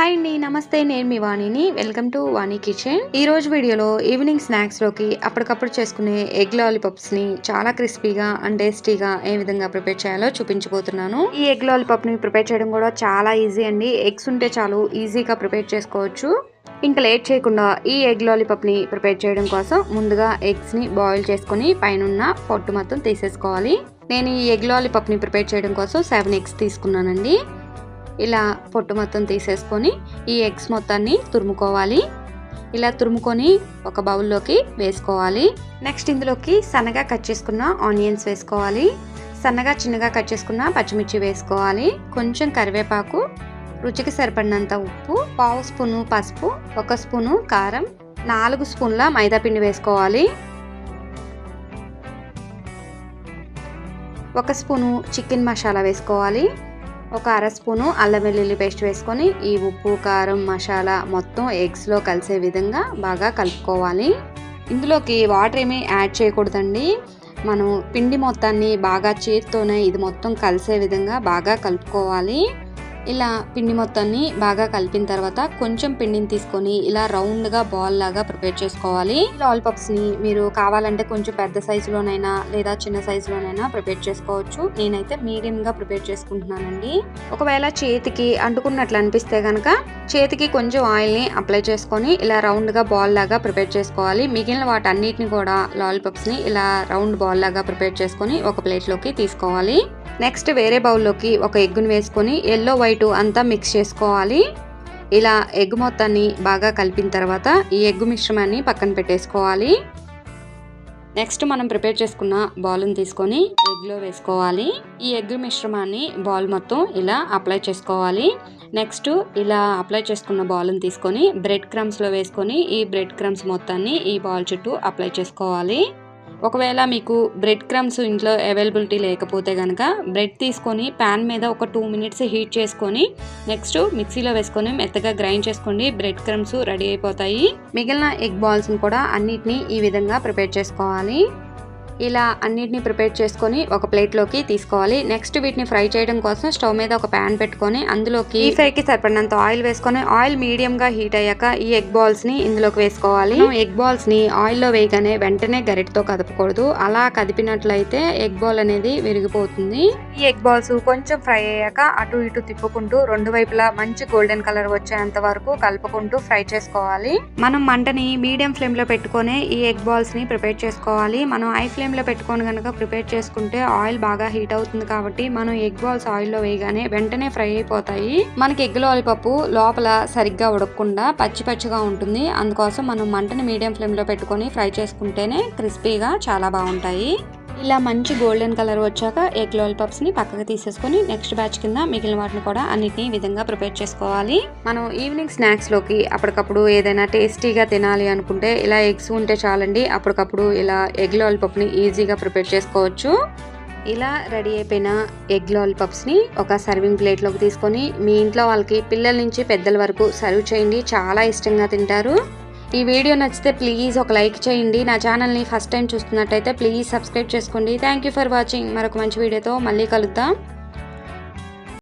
Hi అండి నమస్తే నేను మీ వాణిని. వెల్కమ్ టు వాణి కిచెన్ ఈ రోజు వీడియోలో ఈవినింగ్ స్నాక్స్లోకి అప్పటికప్పుడు చేసుకునే ఎగ్ లాలీపాప్స్ని చాలా క్రిస్పీగా అండ్ టేస్టీగా ఏ విధంగా ప్రిపేర్ చేయాలో చూపించబోతున్నాను. ఈ ఎగ్ లాలీపాప్ని ప్రిపేర్ చేయడం కూడా చాలా ఈజీ అండి. ఎగ్స్ ఉంటే చాలు ఈజీగా ప్రిపేర్ చేసుకోవచ్చు. ఇంకా లేట్ చేయకుండా ఈ ఎగ్ లాలీపాప్ని ప్రిపేర్ చేయడం కోసం ముందుగా ఎగ్స్ని బాయిల్ చేసుకొని పైన పొట్టు మొత్తం తీసేసుకోవాలి. నేను ఈ ఎగ్ లాలీపాప్ని ప్రిపేర్ చేయడం కోసం సెవెన్ ఎగ్స్ తీసుకున్నానండి. ఇలా పొట్టు మొత్తం తీసేసుకొని ఈ ఎగ్స్ మొత్తాన్ని తురుముకోవాలి. ఇలా తురుముకొని ఒక బౌల్లోకి వేసుకోవాలి. నెక్స్ట్ ఇందులోకి సన్నగా కట్ చేసుకున్న ఆనియన్స్ వేసుకోవాలి. సన్నగా చిన్నగా కట్ చేసుకున్న పచ్చిమిర్చి వేసుకోవాలి. కొంచెం కరివేపాకు రుచికి సరిపడినంత ఉప్పు పావు స్పూను పసుపు ఒక స్పూను కారం నాలుగు స్పూన్ల మైదాపిండి వేసుకోవాలి. ఒక స్పూను చికెన్ మసాలా వేసుకోవాలి. ఒక అర స్పూను అల్లం వెల్లుల్లి పేస్ట్ వేసుకొని ఈ ఉప్పు కారం మసాలా మొత్తం ఎగ్స్లో కలిసే విధంగా బాగా కలుపుకోవాలి. ఇందులోకి వాటర్ ఏమీ యాడ్ చేయకూడదండి. మనం పిండి మొత్తాన్ని బాగా చేతితోనే ఇది మొత్తం కలిసే విధంగా బాగా కలుపుకోవాలి. ఇలా పిండి మొత్తాన్ని బాగా కలిపిన తర్వాత కొంచెం పిండిని తీసుకొని ఇలా రౌండ్గా బాల్ లాగా ప్రిపేర్ చేసుకోవాలి. లాలీపాప్స్ని మీరు కావాలంటే కొంచెం పెద్ద సైజులోనైనా లేదా చిన్న సైజులోనైనా ప్రిపేర్ చేసుకోవచ్చు. నేనైతే మీడియంగా ప్రిపేర్ చేసుకుంటున్నానండి. ఒకవేళ చేతికి అంటుకున్నట్లు అనిపిస్తే కనుక చేతికి కొంచెం ఆయిల్ని అప్లై చేసుకొని ఇలా రౌండ్గా బాల్ లాగా ప్రిపేర్ చేసుకోవాలి. మిగిలిన వాటన్నిటిని కూడా లాలీపాప్స్ని ఇలా రౌండ్ బాల్ లాగా ప్రిపేర్ చేసుకొని ఒక ప్లేట్లోకి తీసుకోవాలి. నెక్స్ట్ వేరే బౌల్లోకి ఒక ఎగ్గును వేసుకొని ఎల్లో వైట్ అంతా మిక్స్ చేసుకోవాలి. ఇలా ఎగ్ మొత్తాన్ని బాగా కలిపిన తర్వాత ఈ ఎగ్ మిశ్రమాన్ని పక్కన పెట్టేసుకోవాలి. నెక్స్ట్ మనం ప్రిపేర్ చేసుకున్న బౌల్ని తీసుకొని ఎగ్లో వేసుకోవాలి. ఈ ఎగ్ మిశ్రమాన్ని బాల్ మొత్తం ఇలా అప్లై చేసుకోవాలి. నెక్స్ట్ ఇలా అప్లై చేసుకున్న బౌల్ని తీసుకొని బ్రెడ్ క్రమ్స్లో వేసుకొని ఈ బ్రెడ్ క్రమ్స్ మొత్తాన్ని ఈ బాల్ చుట్టూ అప్లై చేసుకోవాలి. ఒకవేళ మీకు బ్రెడ్ క్రమ్స్ ఇంట్లో అవైలబిలిటీ లేకపోతే కనుక బ్రెడ్ తీసుకొని ప్యాన్ మీద ఒక టూ మినిట్స్ హీట్ చేసుకొని నెక్స్ట్ మిక్సీలో వేసుకొని మెత్తగా గ్రైండ్ చేసుకోండి. బ్రెడ్ క్రమ్స్ రెడీ అయిపోతాయి. మిగిలిన ఎగ్ బాల్స్ని కూడా అన్నిటినీ ఈ విధంగా ప్రిపేర్ చేసుకోవాలి. ఇలా అన్నిటిని ప్రిపేర్ చేసుకొని ఒక ప్లేట్లోకి తీసుకోవాలి. నెక్స్ట్ వీటిని ఫ్రై చేయడం కోసం స్టవ్ మీద ఒక ప్యాన్ పెట్టుకొని అందులోకి ఈ ఫ్రైకి సరిపడినంత ఆయిల్ వేసుకొని ఆయిల్ మీడియంగా హీట్ అయ్యాక ఈ ఎగ్ బాల్స్ని ఇందులోకి వేసుకోవాలి. ఎగ్ బాల్స్ని ఆయిల్లో వేయగానే వెంటనే గరిటతో కదపకూడదు. అలా కదిపినట్లయితే ఎగ్ బాల్ అనేది విరిగిపోతుంది. ఈ ఎగ్ బాల్స్ కొంచెం ఫ్రై అయ్యాక అటు ఇటు తిప్పుకుంటూ రెండు వైపులా మంచి గోల్డెన్ కలర్ వచ్చేంత వరకు కలుపుకుంటూ ఫ్రై చేసుకోవాలి. మనం మంటని మీడియం ఫ్లేమ్లో పెట్టుకొని ఈ ఎగ్ బాల్స్ని ప్రిపేర్ చేసుకోవాలి. మనం హై ఫ్లేమ్ ఫ్లేమ్లో పెట్టుకొని కనుక ప్రిపేర్ చేసుకుంటే ఆయిల్ బాగా హీట్ అవుతుంది కాబట్టి మనం ఎగ్ బాల్స్ ఆయిల్లో వేయగానే వెంటనే ఫ్రై అయిపోతాయి. మనకి ఎగ్ లాలిపప్పు లోపల సరిగ్గా ఉడకకుండా పచ్చి పచ్చిగా ఉంటుంది. అందుకోసం మనం మంటని మీడియం ఫ్లేమ్లో పెట్టుకొని ఫ్రై చేసుకుంటేనే క్రిస్పీగా చాలా బాగుంటాయి. ఇలా మంచి గోల్డెన్ కలర్ వచ్చాక ఎగ్ లాలీపాప్స్ని పక్కకు తీసేసుకొని నెక్స్ట్ బ్యాచ్ కింద మిగిలిన వాటిని కూడా అన్నిటిని ఈ విధంగా ప్రిపేర్ చేసుకోవాలి. మనం ఈవినింగ్ స్నాక్స్లోకి అప్పటికప్పుడు ఏదైనా టేస్టీగా తినాలి అనుకుంటే ఇలా ఎగ్స్ ఉంటే చాలండి. అప్పటికప్పుడు ఇలా ఎగ్ లాలీపాప్ని ఈజీగా ప్రిపేర్ చేసుకోవచ్చు. ఇలా రెడీ అయిపోయిన ఎగ్ లాలిపప్స్ని ఒక సర్వింగ్ ప్లేట్లోకి తీసుకొని మీ ఇంట్లో వాళ్ళకి పిల్లల నుంచి పెద్దల వరకు సర్వ్ చేయండి. చాలా ఇష్టంగా తింటారు. ఈ వీడియో నచ్చితే ప్లీజ్ ఒక లైక్ చేయండి. నా ఛానల్ని ఫస్ట్ టైం చూస్తున్నట్టయితే ప్లీజ్ సబ్స్క్రైబ్ చేసుకోండి. థ్యాంక్ యూ ఫర్ వాచింగ్ మరొక మంచి వీడియోతో మళ్ళీ కలుద్దాం.